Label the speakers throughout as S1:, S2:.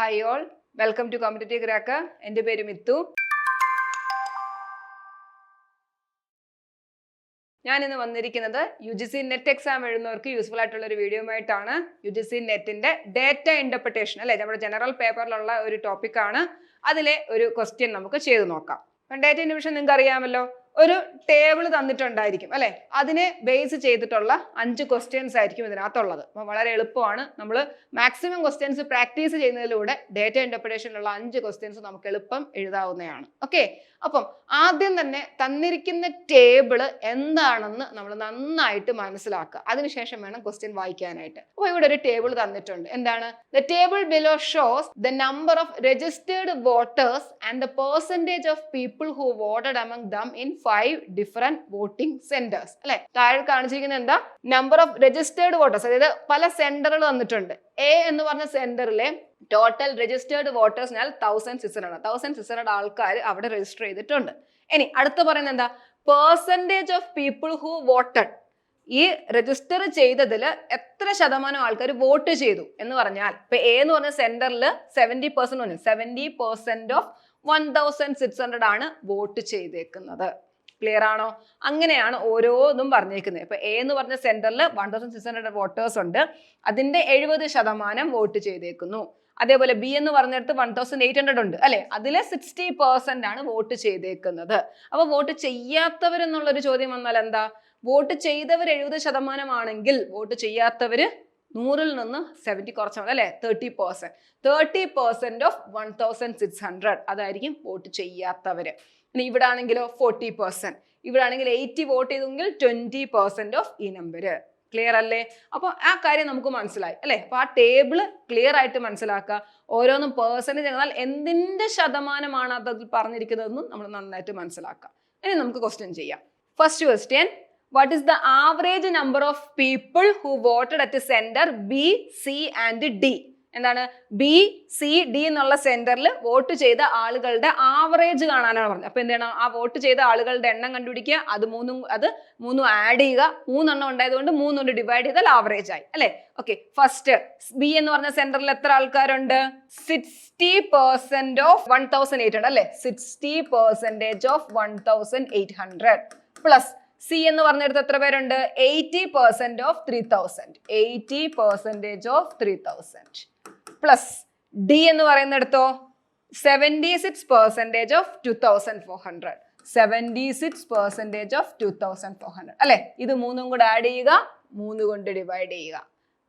S1: Hi all welcome to competitive crack എന്റെ പേര് മിത്തു. ഞാൻ ഇന്ന് വന്നിരിക്കുന്നത് U G C net exam എഴുതുന്നവർക്ക് useful ആയിട്ടുള്ള ഒരു വീഡിയോ ആയിട്ടാണ് യു ജി സി നെറ്റിന്റെ ഡേറ്റ ഇന്റർപ്രിട്ടേഷൻ അല്ലെ നമ്മുടെ ജനറൽ പേപ്പറിലുള്ള ഒരു ടോപ്പിക്കാണ് അതിലെ ഒരു ക്വസ്റ്റ്യൻ നമുക്ക് ചെയ്തു നോക്കാം. ഡേറ്റ ഇൻഡിവിഷൻ നിങ്ങൾക്ക് അറിയാമല്ലോ ഒരു ടേബിൾ തന്നിട്ടുണ്ടായിരിക്കും അല്ലെ? അതിനെ ബേസ് ചെയ്തിട്ടുള്ള അഞ്ച് ക്വസ്റ്റ്യൻസ് ആയിരിക്കും ഇതിനകത്തുള്ളത്. അപ്പോൾ വളരെ എളുപ്പമാണ്. നമ്മൾ മാക്സിമം ക്വസ്റ്റ്യൻസ് പ്രാക്ടീസ് ചെയ്യുന്നതിലൂടെ ഡേറ്റ ഇന്റർപ്രിട്ടേഷനിലുള്ള അഞ്ച് ക്വസ്റ്റ്യൻസ് നമുക്ക് എളുപ്പം എഴുതാവുന്നതാണ്. ഓക്കെ അപ്പം ആദ്യം തന്നെ തന്നിരിക്കുന്ന ടേബിൾ എന്താണെന്ന് നമ്മൾ നന്നായിട്ട് മനസ്സിലാക്കുക. അതിനുശേഷം വേണം ക്വസ്റ്റ്യൻ വായിക്കാനായിട്ട്. അപ്പോൾ ഇവിടെ ഒരു ടേബിൾ തന്നിട്ടുണ്ട്. എന്താണ്? The table below shows the number of registered voters and the percentage of people who voted among them in five different voting centres അല്ലെ? താഴെ കാണിച്ചിരിക്കുന്നത് എന്താ? നമ്പർ ഓഫ് രജിസ്റ്റേർഡ് വോട്ടേഴ്സ് അതായത് പല സെന്ററുകൾ വന്നിട്ടുണ്ട്. എ എന്ന് പറഞ്ഞ സെന്ററിലെ total registered വോട്ടേഴ്സിനാൽ thousand six hundred thousand six hundred ആൾക്കാർ അവിടെ രജിസ്റ്റർ ചെയ്തിട്ടുണ്ട്. ഇനി അടുത്ത് പറയുന്നത് എന്താ? Percentage of people who voted ഈ രജിസ്റ്റർ ചെയ്തതിൽ എത്ര ശതമാനം ആൾക്കാർ വോട്ട് ചെയ്തു എന്ന് പറഞ്ഞാൽ ഇപ്പൊ എ എന്ന് പറഞ്ഞ സെന്ററിൽ seventy percent seventy percent of one thousand six hundred ആണ് വോട്ട് ചെയ്തേക്കുന്നത്. ക്ലിയർ ആണോ? അങ്ങനെയാണ് ഓരോന്നും പറഞ്ഞേക്കുന്നത്. ഇപ്പൊ എ എന്ന് പറഞ്ഞ സെന്ററിൽ one thousand six hundred voters ഉണ്ട്. അതിന്റെ എഴുപത് ശതമാനം വോട്ട് ചെയ്തേക്കുന്നു. അതേപോലെ ബി എന്ന് പറഞ്ഞിടത്ത് വൺ തൗസൻഡ് എയ്റ്റ് ഹൺഡ്രഡ് ഉണ്ട്. അല്ലെ? അതിൽ സിക്സ്റ്റി പെർസെന്റ് ആണ് വോട്ട് ചെയ്തേക്കുന്നത്. അപ്പൊ വോട്ട് ചെയ്യാത്തവരെന്നുള്ളൊരു ചോദ്യം വന്നാൽ എന്താ? വോട്ട് ചെയ്തവർ എഴുപത് ശതമാനമാണെങ്കിൽ വോട്ട് ചെയ്യാത്തവര് നൂറിൽ നിന്ന് സെവന്റി കുറച്ചാൽ മതി അല്ലെ? Thirty percent thirty percent of one thousand six hundred അതായിരിക്കും വോട്ട് ചെയ്യാത്തവര്. ഇവിടെ ആണെങ്കിലോ ഫോർട്ടി പെർസെന്റ് ഇവിടെ ആണെങ്കിൽ എയ്റ്റി വോട്ട് ചെയ്തെങ്കിൽ ട്വന്റി പെർസെന്റ് ഓഫ് ഈ നമ്പർ ക്ലിയർ അല്ലേ? അപ്പോൾ ആ കാര്യം നമുക്ക് മനസ്സിലായി അല്ലേ? അപ്പൊ ആ ടേബിൾ ക്ലിയർ ആയിട്ട് മനസ്സിലാക്കുക. ഓരോന്നും പേഴ്സന്റേജ് എന്നാൽ എന്തിന്റെ ശതമാനമാണ് അതിൽ പറഞ്ഞിരിക്കുന്നതെന്നും നമ്മൾ നന്നായിട്ട് മനസ്സിലാക്കുക. ഇനി നമുക്ക് ക്വസ്റ്റ്യൻ ചെയ്യാം. First question what is the average number of people who voted at centre B C and D? എന്താണ്? ബി സി ഡി എന്നുള്ള സെന്ററിൽ വോട്ട് ചെയ്ത ആളുകളുടെ ആവറേജ് കാണാനാണ് പറഞ്ഞത്. അപ്പൊ എന്താണ്? ആ വോട്ട് ചെയ്ത ആളുകളുടെ എണ്ണം കണ്ടുപിടിക്കുക. അത് മൂന്നും അത് മൂന്നും ആഡ് ചെയ്യുക. മൂന്നെണ്ണം ഉണ്ടായതുകൊണ്ട് മൂന്നുകൊണ്ട് ഡിവൈഡ് ചെയ്താൽ ആവറേജ് ആയി. അല്ലെ? ഓക്കെ ഫസ്റ്റ് ബി എന്ന് പറഞ്ഞ സെന്ററിൽ എത്ര ആൾക്കാരുണ്ട്? Sixty percent of one thousand eight hundred അല്ലെ? Sixty percentage of one thousand eight hundred plus C എന്ന് പറഞ്ഞെടുത്ത് എത്ര പേരുണ്ട്? Eighty percent of three thousand eighty percentage of three thousand plus D എന്ന് പറയുന്നിടത്തോ? Seventy six percentage of two thousand four hundred seventy six percentage of two thousand four hundred അല്ലേ? ഇത് മൂന്നും കൂടെ add ചെയ്യുക മൂന്ന് കൊണ്ട് ഡിവൈഡ് ചെയ്യുക.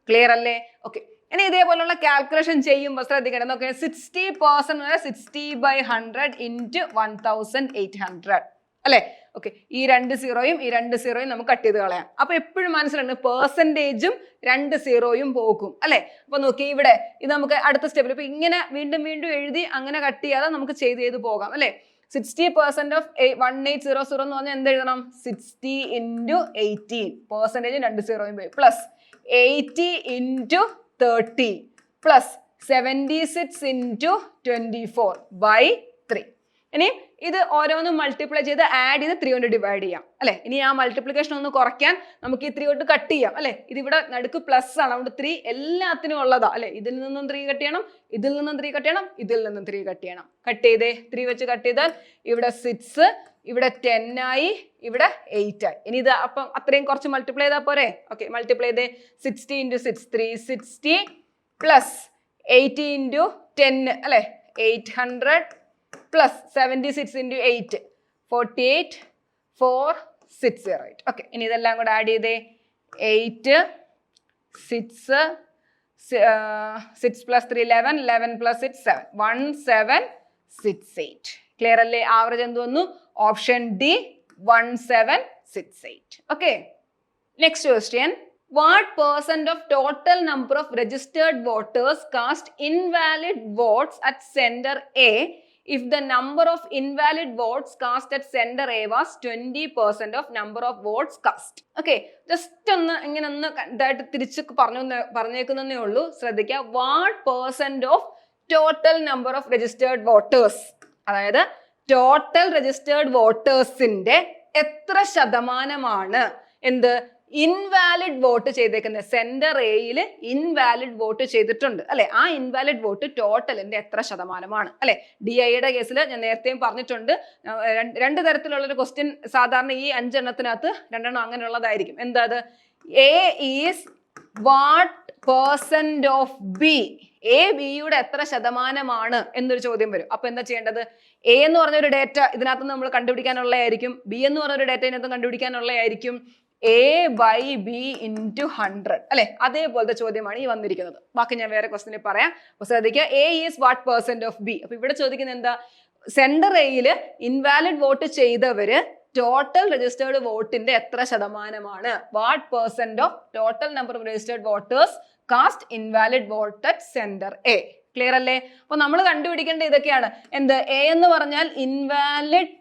S1: ക്ലിയർ അല്ലേ? ഓക്കെ ഇനി ഇതേപോലുള്ള കാൽക്കുലേഷൻ ചെയ്യുമ്പോൾ ശ്രദ്ധിക്കണം. നോക്കിയാൽ sixty percent sixty by hundred into one thousand eight hundred അല്ലേ? ഓക്കെ ഈ രണ്ട് സീറോയും ഈ രണ്ട് സീറോയും നമുക്ക് കട്ട് ചെയ്ത് കളയാം. അപ്പൊ എപ്പോഴും മനസ്സിലാണ് പേഴ്സന്റേജും രണ്ട് സീറോയും പോകും. അല്ലെ? അപ്പൊ നോക്കി ഇവിടെ ഇത് നമുക്ക് അടുത്ത സ്റ്റെപ്പിൽ ഇപ്പൊ ഇങ്ങനെ വീണ്ടും വീണ്ടും എഴുതി അങ്ങനെ കട്ട് ചെയ്യാതെ നമുക്ക് ചെയ്ത് ചെയ്ത് പോകാം. അല്ലെ? Sixty percent of one eight zero zero എന്ന് പറഞ്ഞാൽ എന്ത് എഴുതണം സിക്സ്റ്റി ഇന്റു എയ്റ്റീൻ പെർസെന്റേജും രണ്ട് സീറോയും പോയി. Plus eighty into thirty plus seventy six into twenty four by three ഇനി ഇത് ഓരോന്നും മൾട്ടിപ്ലൈ ചെയ്ത് ആഡ് ചെയ്ത് ത്രീ കൊണ്ട് ഡിവൈഡ് ചെയ്യാം. അല്ലെ? ഇനി ആ മൾട്ടിപ്ലിക്കേഷൻ ഒന്ന് കുറയ്ക്കാൻ നമുക്ക് ഈ ത്രീ കൊണ്ട് കട്ട് ചെയ്യാം. അല്ലെ? ഇതിവിടെ നടുക്ക് പ്ലസ് ആണ്. അതുകൊണ്ട് ത്രീ എല്ലാത്തിനും ഉള്ളതാ. അല്ലെ? ഇതിൽ നിന്നും ത്രീ കട്ട് ചെയ്യണം. ഇതിൽ നിന്നും ത്രീ കട്ട് ചെയ്യണം. ഇതിൽ നിന്നും ത്രീ കട്ട് ചെയ്യണം. കട്ട് ചെയ്തേ. ത്രീ വെച്ച് കട്ട് ചെയ്താൽ ഇവിടെ സിക്സ് ഇവിടെ ടെൻ ആയി ഇവിടെ എയ്റ്റ് ആയി. ഇനി ഇത് അപ്പം അത്രയും കുറച്ച് മൾട്ടിപ്ലൈ ചെയ്താൽ പോരെ? ഓക്കെ മൾട്ടിപ്ലൈ ചെയ്തേ sixty into six three sixty plus eighty into ten അല്ലെ? Eight hundred plus seventy six into eight forty eight four six zero eight okay ഇനി ഇതെല്ലാം കൂടെ ആഡ് ചെയ്തേ. Eight six six plus three eleven eleven plus six seven one seven six eight clear അല്ലേ? Average എന്ത് വന്നു? Option D one seven six eight okay next question what percent of total number of registered voters cast invalid votes at center A if the number of invalid votes cast at center A was 20% of number of votes cast. Okay just ഒന്ന് ഇങ്ങനെ ഒന്ന് ഇതായിട്ട് തിരിച്ച് പറഞ്ഞു പറഞ്ഞേക്കുന്നേ ഉള്ളൂ. ശ്രദ്ധിക്കുക what percent of total number of registered voters അതായത് ടോട്ടൽ രജിസ്റ്റേർഡ് വോട്ടേഴ്സിന്റെ എത്ര ശതമാനമാണ്? എന്ത്? ഇൻവാലിഡ് വോട്ട് ചെയ്തേക്കുന്നത് സെന്റർ എയിൽ ഇൻവാലിഡ് വോട്ട് ചെയ്തിട്ടുണ്ട്. അല്ലെ? ആ ഇൻവാലിഡ് വോട്ട് ടോട്ടലിന്റെ എത്ര ശതമാനമാണ്? അല്ലെ? ഡി ഐയുടെ കേസിൽ ഞാൻ നേരത്തെയും പറഞ്ഞിട്ടുണ്ട്. രണ്ട് തരത്തിലുള്ള ഒരു ക്വസ്റ്റ്യൻ സാധാരണ ഈ അഞ്ചെണ്ണത്തിനകത്ത് രണ്ടെണ്ണം അങ്ങനെയുള്ളതായിരിക്കും. എന്താ അത്? A is what percent of B A ബിയുടെ എത്ര ശതമാനമാണ് എന്നൊരു ചോദ്യം വരും. അപ്പൊ എന്താ ചെയ്യേണ്ടത്? എ എന്ന് പറഞ്ഞ ഒരു ഡേറ്റ ഇതിനകത്ത് നമ്മൾ കണ്ടുപിടിക്കാനുള്ളതായിരിക്കും. ബി എന്ന് പറഞ്ഞ ഒരു ഡേറ്റ ഇതിനകത്ത് കണ്ടുപിടിക്കാനുള്ളതായിരിക്കും. A by B into hundred അല്ലെ? അതേപോലത്തെ ചോദ്യമാണ് ഈ വന്നിരിക്കുന്നത്. ബാക്കി ഞാൻ വേറെ ക്വസ്റ്റിനിൽ പറയാം. അപ്പോൾ ശ്രദ്ധിക്കുക. A is what percent of B അപ്പോൾ ഇവിടെ ചോദിക്കുന്നത് എന്താ? സെന്റർ എയിൽ ഇൻവാലിഡ് വോട്ട് ചെയ്തവര് ടോട്ടൽ രജിസ്റ്റേർഡ് വോട്ടിന്റെ എത്ര ശതമാനമാണ്? What percent of total number of registered voters cast invalid vote at centre A clear അല്ലേ? അപ്പൊ നമ്മൾ കണ്ടുപിടിക്കേണ്ട ഇതൊക്കെയാണ്. എന്ത്? എ എന്ന് പറഞ്ഞാൽ ഇൻവാലിഡ്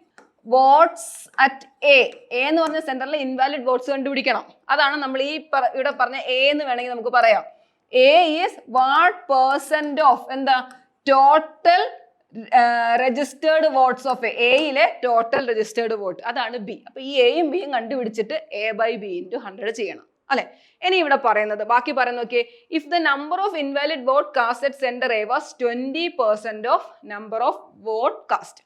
S1: വോട്ട്സ് അറ്റ് എ. എന്ന് പറഞ്ഞ സെന്ററിൽ ഇൻവാലിഡ് വോട്ട്സ് കണ്ടുപിടിക്കണം. അതാണ് നമ്മൾ ഈ ഇവിടെ പറഞ്ഞ എ എന്ന് വേണമെങ്കിൽ നമുക്ക് പറയാം. A is what percent of എന്താ? ടോട്ടൽ രജിസ്റ്റേർഡ് വോട്ട്സ് ഓഫ് എയിലെ ടോട്ടൽ രജിസ്റ്റേർഡ് വോട്ട്. അതാണ് ബി. അപ്പൊ ഈ എയും ബിയും കണ്ടുപിടിച്ചിട്ട് A by B into hundred ചെയ്യണം. അല്ലെ? ഇനി ഇവിടെ പറയുന്നത് ബാക്കി പറയുന്ന നോക്കിയേ. If the number of invalid vote cast at centre A was twenty percent of number of vote cast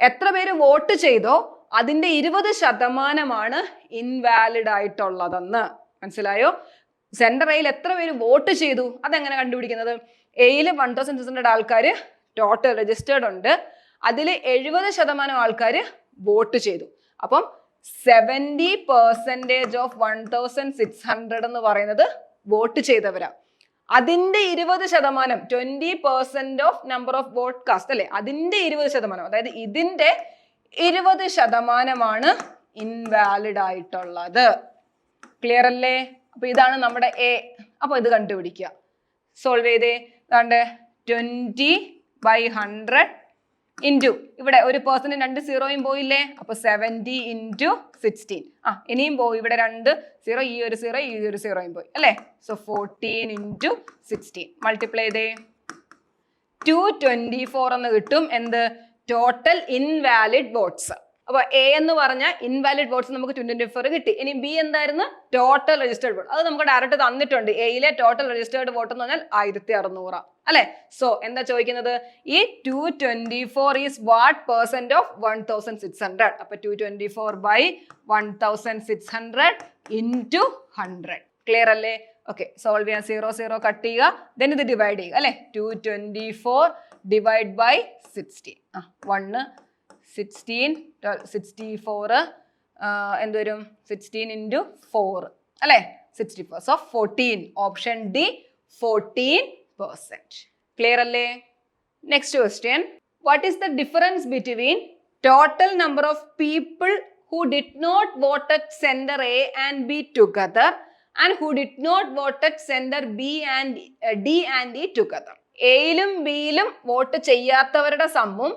S1: എത്ര പേര് വോട്ട് ചെയ്തോ അതിന്റെ ഇരുപത് ശതമാനമാണ് ഇൻവാലിഡ് ആയിട്ടുള്ളതെന്ന്. മനസ്സിലായോ? സെന്റർ എയിൽ എത്ര പേര് വോട്ട് ചെയ്തു? അതെങ്ങനെ കണ്ടുപിടിക്കുന്നത്? എയിൽ വൺ തൗസൻഡ് സിക്സ് ഹൺഡ്രഡ് ആൾക്കാർ ടോട്ടൽ രജിസ്റ്റേർഡ് ഉണ്ട്. അതിൽ എഴുപത് ശതമാനം ആൾക്കാർ വോട്ട് ചെയ്തു. അപ്പം seventy percentage of one thousand six hundred എന്ന് പറയുന്നത് വോട്ട് ചെയ്തവരാ. അതിന്റെ ഇരുപത് ശതമാനം twenty percent of number of vote cast cast അല്ലെ? അതിന്റെ ഇരുപത് ശതമാനം അതായത് ഇതിന്റെ ഇരുപത് ശതമാനമാണ് ഇൻവാലിഡ് ആയിട്ടുള്ളത്. ക്ലിയർ അല്ലേ? അപ്പൊ ഇതാണ് നമ്മുടെ എ അപ്പൊ ഇത് കണ്ടുപിടിക്കുക. സോൾവ് ചെയ്തേ. ഇതാണ്ട് ട്വന്റി ബൈ ഹൺഡ്രഡ് ഇന്റു ഇവിടെ ഒരു പേഴ്സന് രണ്ട് സീറോയും പോയില്ലേ? അപ്പൊ സെവന്റി ഇന്റു സിക്സ്റ്റീൻ ആ ഇനിയും പോയി ഇവിടെ രണ്ട് സീറോ ഈ ഒരു സീറോ ഈ ഒരു സീറോയും പോയി. അല്ലേ? So fourteen into sixteen multiply ചെയ്തേ. ടു ട്വന്റി ഫോർ എന്ന് കിട്ടും. എന്ത്? ടോട്ടൽ ഇൻവാലിഡ് വോട്ട്സ് അപ്പൊ എ എന്ന് പറഞ്ഞ ഇൻവാലിഡ് വോട്ട്സ് നമുക്ക് ട്വന്റി ഫോർ കിട്ടി. ഇനി ബി എന്തായിരുന്നു? ടോട്ടൽ രജിസ്റ്റേർഡ് വോട്ട് അത് നമുക്ക് ഡയറക്റ്റ് തന്നിട്ടുണ്ട്. എയിലെ ടോട്ടൽ രജിസ്റ്റേർഡ് വോട്ട് എന്ന് പറഞ്ഞാൽ ആയിരത്തി അറുന്നൂറ് അല്ലെ? സോ എന്താ ചോദിക്കുന്നത്? ഈ two twenty four is what percent of one thousand six hundred അപ്പൊ two twenty four by one thousand six hundred into hundred clear അല്ലേ? ഓക്കെ സോൾവ് ചെയ്യാൻ സീറോ സീറോ കട്ട് ചെയ്യുക. ദെൻ ഇത് ഡിവൈഡ് ചെയ്യുക. അല്ലെ? Two twenty four divide by sixty ah one sixteen sixty four എന്തുവരും? Sixteen into four അല്ലേ? Sixty four so fourteen option D fourteen percent clear അല്ലേ next question what is the difference between total number of people who did not vote at centre A and B together and who did not vote at centre B and D and E together. എയിലും ബിയിലും vote ചെയ്യാത്തവരുടെ സമ്മും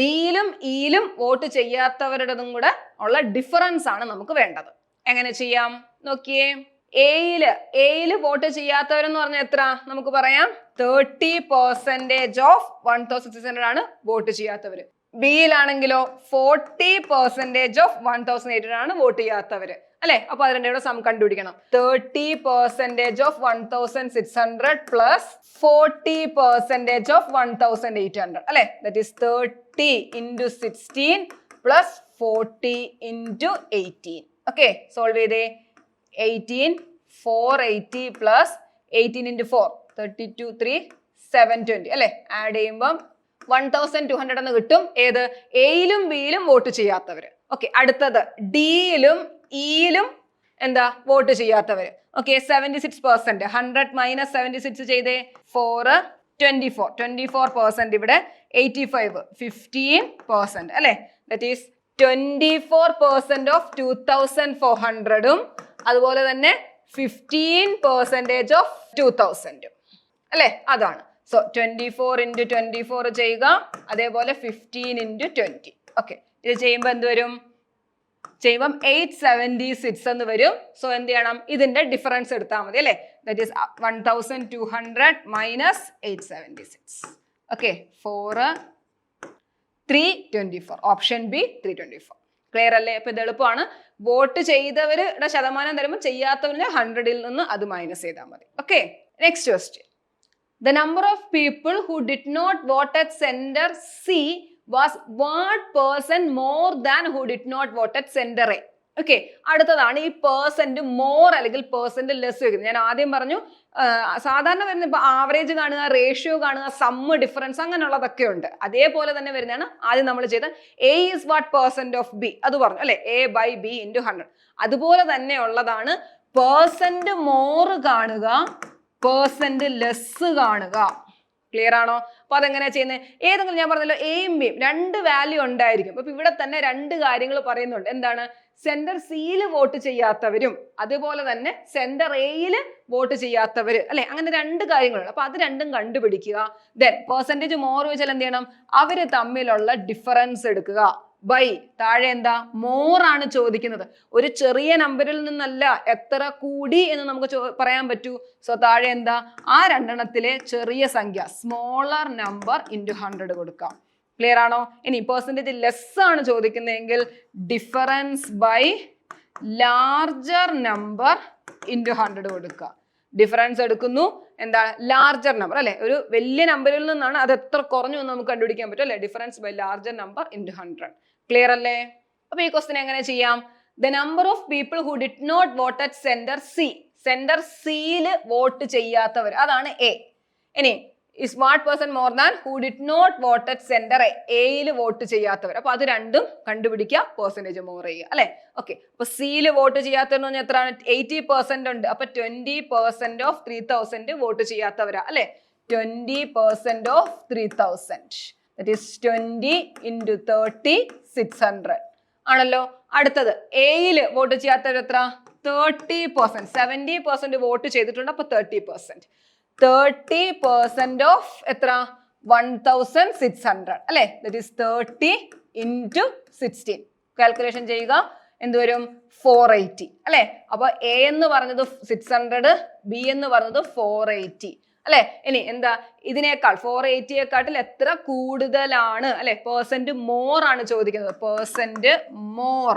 S1: ഡിയിലും ഇയിലും വോട്ട് ചെയ്യാത്തവരുടേതും കൂടെ ഉള്ള difference ആണ് നമുക്ക് വേണ്ടത്. എങ്ങനെ ചെയ്യാം? നോക്കിയേ. എയിൽ എയിൽ വോട്ട് ചെയ്യാത്തവരെന്ന് പറഞ്ഞാൽ എത്ര? നമുക്ക് പറയാം. Thirty percentage of one thousand six hundred ആണ് വോട്ട് ചെയ്യാത്തവര്. ബിയിലാണെങ്കിലോ forty percentage of one thousand eight ആണ് വോട്ട് ചെയ്യാത്തവര്. അല്ലെ? അപ്പൊ അതിന്റെ കൂടെ സം കണ്ടുപിടിക്കണം. Thirty percentage of one thousand six hundred plus forty percentage of one thousand eight hundred അല്ലെ? That is thirty into sixteen plus forty into eighteen okay solve ചെയ്തേ. Eighteen four eighty plus eighteen into four thirty two three seven twenty അല്ലേ? Add ചെയ്യുമ്പം one thousand two hundred എന്ന് കിട്ടും. ഏത്? എയിലും ബിയിലും vote ചെയ്യാത്തവർ ഓക്കെ അടുത്തത്. ഡിയിലും ഇയിലും എന്താ? വോട്ട് ചെയ്യാത്തവർ okay seventy six percent hundred minus seventy six ചെയ്തേ. Four twenty four twenty four percent ഇവിടെ എയ്റ്റി ഫൈവ് ഫിഫ്റ്റീൻ പെർസെന്റ് അല്ലെ? That is twenty four percent of two thousand four ഹൺഡ്രഡും അതുപോലെ തന്നെ ഫിഫ്റ്റീൻ പെർസെന്റേജ് ഓഫ് ടു തൗസൻഡും അല്ലേ? അതാണ്. So twenty four into twenty four ചെയ്യുക അതേപോലെ ഫിഫ്റ്റീൻ ഇന്റു ട്വന്റി ഓക്കെ ഇത് ചെയ്യുമ്പോൾ എന്ത് വരും? ചെയ്യുമ്പം എയ്റ്റ് സെവന്റി സിക്സ് എന്ന് വരും. സോ എന്ത് ചെയ്യണം? ഇതിന്റെ ഡിഫറൻസ് എടുത്താൽ മതി അല്ലേ? That is one thousand two hundred minus eight seventy six okay four three twenty four option B three twenty four clear അല്ലേ? അപ്പൊ ഇത് എളുപ്പമാണ്. വോട്ട് ചെയ്തവരുടെ ശതമാനം തരുമ്പോൾ ചെയ്യാത്തവരുടെ ഹൺഡ്രഡിൽ നിന്ന് അത് മൈനസ് ചെയ്താൽ മതി. Okay next question the number of people who did not vote at centre C was what percent more than who did not vote at centre A okay അടുത്തതാണ് ഈ പേഴ്സന്റ് മോർ അല്ലെങ്കിൽ പേഴ്സന്റ് ലെസ് വെക്കുന്നത് ഞാൻ ആദ്യം പറഞ്ഞു സാധാരണ വരുന്ന ഇപ്പൊ ആവറേജ് കാണുക റേഷ്യോ കാണുക സമ്മ് ഡിഫറൻസ് അങ്ങനെയുള്ളതൊക്കെ ഉണ്ട്. അതേപോലെ തന്നെ വരുന്നതാണ് ആദ്യം നമ്മൾ ചെയ്ത A is what percent of B അത് പറഞ്ഞു അല്ലെ? A by B into hundred അതുപോലെ തന്നെ ഉള്ളതാണ് പേഴ്സന്റ് മോർ കാണുക പേഴ്സന്റ് ലെസ് കാണുക. ക്ലിയർ ആണോ? അപ്പൊ അതെങ്ങനെയാ ചെയ്യുന്നത് ഏതെങ്കിലും ഞാൻ പറഞ്ഞല്ലോ എയും ബിയും രണ്ട് വാല്യൂ ഉണ്ടായിരിക്കും. അപ്പൊ ഇവിടെ തന്നെ രണ്ട് കാര്യങ്ങൾ പറയുന്നുണ്ട്. എന്താണ്? സെന്റർ സിയിൽ വോട്ട് ചെയ്യാത്തവരും അതുപോലെ തന്നെ സെന്റർ എയിൽ വോട്ട് ചെയ്യാത്തവർ അല്ലെ? അങ്ങനെ രണ്ട് കാര്യങ്ങളുണ്ട്. അപ്പൊ അത് രണ്ടും കണ്ടുപിടിക്കുക. ദെൻ പെർസെന്റേജ് മോർ വെച്ചാൽ എന്ത് ചെയ്യണം? അവർ തമ്മിലുള്ള ഡിഫറൻസ് എടുക്കുക. ബൈ താഴെ എന്താ? മോർ ആണ് ചോദിക്കുന്നത്. ഒരു ചെറിയ നമ്പറിൽ നിന്നല്ല എത്ര കൂടി എന്ന് നമുക്ക് പറയാൻ പറ്റൂ. സോ താഴെ എന്താ? ആ രണ്ടെണ്ണത്തിലെ ചെറിയ സംഖ്യ സ്മോളർ നമ്പർ ഇന്റു ഹൺഡ്രഡ് കൊടുക്കാം. ക്ലിയർ ആണോ? ഇനി പെർസെന്റേജ് ലെസ് ആണ് ചോദിക്കുന്നതെങ്കിൽ difference by larger number into hundred കൊടുക്കുക. ഡിഫറൻസ് എടുക്കുന്നു. എന്താണ്? ലാർജർ നമ്പർ അല്ലെ? ഒരു വലിയ നമ്പറിൽ നിന്നാണ് അത് എത്ര കുറഞ്ഞു എന്ന് നമുക്ക് കണ്ടുപിടിക്കാൻ പറ്റും അല്ലെ? Difference by larger number into hundred clear അല്ലേ? അപ്പൊ ഈ ക്വസ്റ്റിനെ എങ്ങനെ ചെയ്യാം? The number of people who did not vote at centre C centre സിയിൽ വോട്ട് ചെയ്യാത്തവർ അതാണ് എ ഇനി is smart person more than who did not vote at centre എയിൽ വോട്ട് ചെയ്യാത്തവർ അപ്പൊ അത് രണ്ടും കണ്ടുപിടിക്കുക പെർസെന്റേജ് മോർ ചെയ്യുക. അല്ലെ? ഓക്കെ അപ്പൊ സിയിൽ വോട്ട് ചെയ്യാത്തവർ പറഞ്ഞാൽ എത്രയാണ്? എയ്റ്റി പെർസെന്റ് ഉണ്ട്. അപ്പൊ twenty percent of three thousand vote ചെയ്യാത്തവരാ. അല്ലെ? Twenty percent of three thousand that is twenty into thirty six hundred ആണല്ലോ? അടുത്തത്. എയിൽ വോട്ട് ചെയ്യാത്തവർ എത്ര thirty percent seventy percent vote ചെയ്തിട്ടുണ്ട്. അപ്പൊ thirty percent thirty percent of എത്ര? വൺ തൗസൻഡ് സിക്സ് ഹൺഡ്രഡ് അല്ലെ? That is thirty into sixteen calculation ചെയ്യുക. എന്ത് വരും? ഫോർ എയ്റ്റി അല്ലെ? അപ്പൊ എ എന്ന് പറഞ്ഞത് സിക്സ് ഹൺഡ്രഡ് ബി എന്ന് പറഞ്ഞത് ഫോർ എയ്റ്റി അല്ലെ? ഇനി എന്താ? ഇതിനേക്കാൾ ഫോർ എയ്റ്റിയെക്കാട്ടിൽ എത്ര കൂടുതലാണ്? അല്ലെ? പേഴ്സെന്റ് മോർ ആണ് ചോദിക്കുന്നത്. പേഴ്സെന്റ് മോർ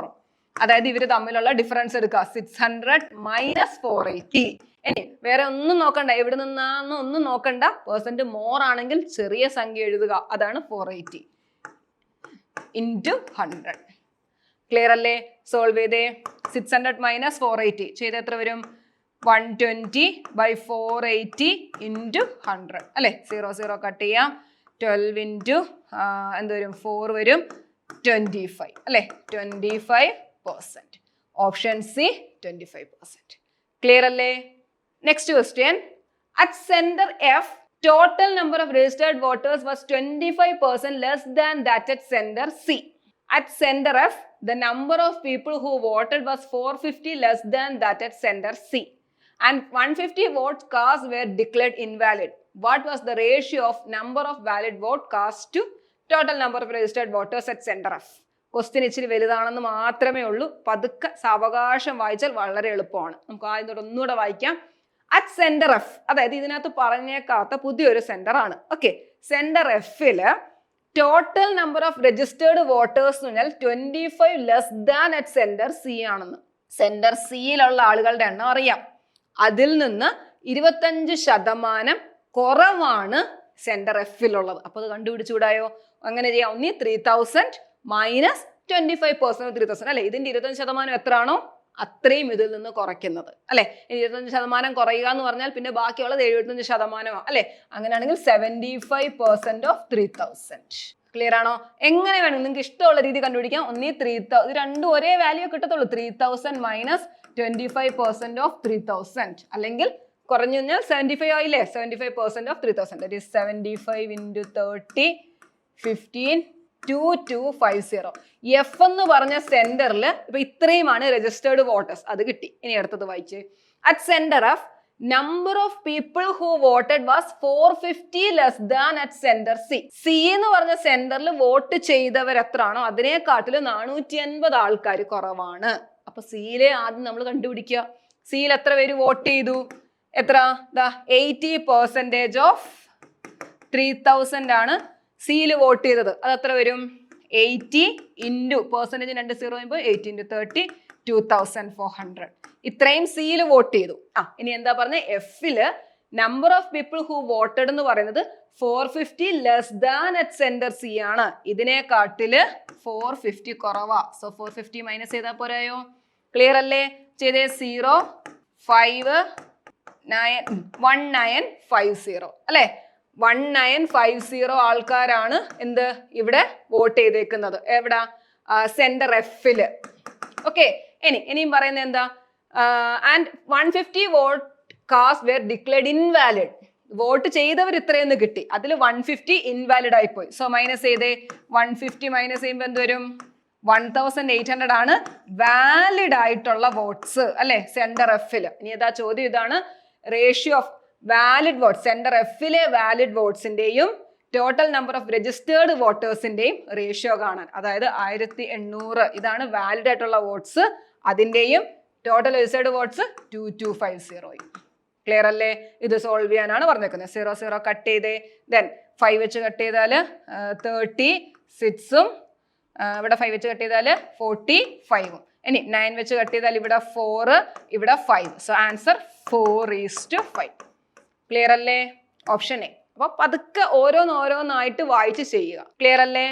S1: അതായത് ഇവർ തമ്മിലുള്ള ഡിഫറൻസ് എടുക്കുക six hundred minus four eighty ഇനി വേറെ ഒന്നും നോക്കണ്ട. എവിടെ നിന്നാന്ന് ഒന്നും നോക്കണ്ട. പേഴ്സന്റ് മോർ ആണെങ്കിൽ ചെറിയ സംഖ്യ എഴുതുക. അതാണ് four eighty into hundred clear അല്ലേ? സോൾവ് ചെയ്തേ. Six hundred minus four eighty ചെയ്ത് എത്ര വരും? One twenty by four eighty into hundred അല്ലേ? സീറോ സീറോ കട്ട് ചെയ്യാം. ട്വൽവ് ഇന്റു എന്ത് വരും? ഫോർ വരും. ട്വന്റി ഫൈവ് അല്ലേ? Twenty five percent option C twenty five percent clear അല്ലേ? Next question at centre F total number of registered voters was twenty five percent less than that at centre C at centre F the number of people who voted was four fifty less than that at centre C and 150 votes cast were declared invalid. What was the ratio of number of valid vote cast to total number of registered voters at center F? Question ഇച്ചിരി വലുതാണെന്ന് മാത്രമേ ഉള്ളൂ. പതുക്കെ സാവകാശം വായിച്ചാൽ വളരെ എളുപ്പമാണ്. നമുക്ക് ആദ്യം തൊട്ട് ഒന്നുകൂടെ വായിക്കാം. അറ്റ് സെന്റർ എഫ് അതായത് ഇതിനകത്ത് പറഞ്ഞേക്കാത്ത പുതിയൊരു സെന്റർ ആണ്. ഓക്കെ സെന്റർ എഫിൽ total number of registered voters എന്ന് പറഞ്ഞാൽ twenty five less than at centre C ആണെന്ന് സെന്റർ സിയിലുള്ള ആളുകളുടെ എണ്ണം അറിയാം. അതിൽ നിന്ന് ഇരുപത്തഞ്ച് ശതമാനം കുറവാണ് സെന്റർ എഫിലുള്ളത് അപ്പൊ അത് കണ്ടുപിടിച്ചുകൂടായോ അങ്ങനെ ചെയ്യാം. ഒന്നി three thousand minus twenty five percent three thousand അല്ലെ? ഇതിന്റെ ഇരുപത്തഞ്ച് ശതമാനം എത്രയാണോ? അത്രയും ഇതിൽ നിന്ന് കുറയ്ക്കുന്നത്. അല്ലെ? ഇരുപത്തഞ്ച് ശതമാനം കുറയുക എന്ന് പറഞ്ഞാൽ പിന്നെ ബാക്കിയുള്ളത് എഴുപത്തഞ്ച് ശതമാനമാണ് അല്ലെ? അങ്ങനെയാണെങ്കിൽ seventy five percent of three thousand clear ആണോ? എങ്ങനെ വേണം? നിങ്ങൾക്ക് ഇഷ്ടമുള്ള രീതി കണ്ടുപിടിക്കാം. ഒന്നേ ത്രീ ഇത് രണ്ടും ഒരേ വാല്യൂ കിട്ടത്തുള്ളൂ. Three thousand minus twenty five percent of three thousand അല്ലെങ്കിൽ കുറഞ്ഞു കഴിഞ്ഞാൽ സെവന്റി ഫൈവ് ആയില്ലേ? Seventy five percent of three thousand that is seventy five into thirty fifteen two two five zero F എന്ന് പറഞ്ഞ സെന്ററിൽ ഇപ്പൊ ഇത്രയുമാണ് രജിസ്റ്റേർഡ് വോട്ടേഴ്സ് അത് കിട്ടി. ഇനി അടുത്തത് വായിച്ച്. At centre of number of people who voted was four fifty less than at centre C C എന്ന് പറഞ്ഞ സെന്ററിൽ വോട്ട് ചെയ്തവർ എത്രയാണോ അതിനെക്കാട്ടിൽ നാനൂറ്റി അൻപത് ആൾക്കാർ കുറവാണ്. അപ്പൊ സിയിലെ ആദ്യം നമ്മൾ കണ്ടുപിടിക്കുക. സിയിൽ എത്ര പേര് വോട്ട് ചെയ്തു? എത്ര? ദാ eighty percentage of three thousand ആണ്. സിയിൽ വോട്ട് ചെയ്തത്. അത് എത്ര വരും? എയ്റ്റി ഇന്റു പെർസെന്റേജ് രണ്ട് സീറോ ചെയ്യുമ്പോൾ eighty into thirty two thousand four hundred ഇത്രയും സിയിൽ വോട്ട് ചെയ്തു. ആ ഇനി എന്താ പറഞ്ഞത് എഫിൽ number of people who voted എന്ന് പറയുന്നത് four fifty less than at centre C ആണ്. ഇതിനെക്കാട്ടിൽ ഫോർ ഫിഫ്റ്റി കുറവാ. സോ ഫോർ ഫിഫ്റ്റി മൈനസ് ചെയ്താൽ പോരായോ? ക്ലിയർ അല്ലേ? ചെയ്തേ zero five nine one nine five zero അല്ലേ? വൺ നയൻ ഫൈവ് സീറോ ആൾക്കാരാണ് എന്ത് ഇവിടെ വോട്ട് ചെയ്തേക്കുന്നത്. എവിടെ? സെന്റർ എഫിൽ ഓക്കെ ഇനി ഇനിയും പറയുന്നത് എന്താ? And one fifty vote cast were declared invalid vote ചെയ്തവർ ഇത്രയെന്ന് കിട്ടി. അതിൽ വൺ ഫിഫ്റ്റി ഇൻവാലിഡ് ആയിപ്പോയി. സോ മൈനസ് ചെയ്തേ. വൺ ഫിഫ്റ്റി മൈനസ് ചെയ്യുമ്പോൾ എന്ത് വരും? വൺ തൗസൻഡ് എയ്റ്റ് ഹൺഡ്രഡ് ആണ് വാലിഡ് ആയിട്ടുള്ള വോട്ട്സ് അല്ലെ? സെന്റർ എഫിൽ ഇനി ഏതാ ചോദ്യം? ഇതാണ് ratio of valid vote centre എഫിലെ വാലിഡ് വോട്ട്സിന്റെയും ടോട്ടൽ നമ്പർ ഓഫ് രജിസ്റ്റേർഡ് വോട്ടേഴ്സിന്റെയും റേഷ്യോ കാണാൻ. അതായത് ആയിരത്തി എണ്ണൂറ് ഇതാണ് വാലിഡ് ആയിട്ടുള്ള votes അതിന്റെയും total registered votes two two five സീറോയും clear അല്ലേ? ഇത് സോൾവ് ചെയ്യാനാണ് പറഞ്ഞേക്കുന്നത്. സീറോ സീറോ കട്ട് ചെയ്തേ. ദെൻ ഫൈവ് വെച്ച് കട്ട് ചെയ്താൽ തേർട്ടി സിക്സും ഇവിടെ ഫൈവ് വെച്ച് കട്ട് ചെയ്താൽ ഫോർട്ടി ഫൈവും ഇനി നയൻ വെച്ച് കട്ട് ചെയ്താൽ ഇവിടെ ഫോറ് ഇവിടെ five so answer four is two five clear അല്ലേ? ഓപ്ഷൻ എ അപ്പൊ പതുക്കെ ഓരോന്നോരോന്നായിട്ട് വായിച്ച് ചെയ്യുക. ക്ലിയർ അല്ലേ?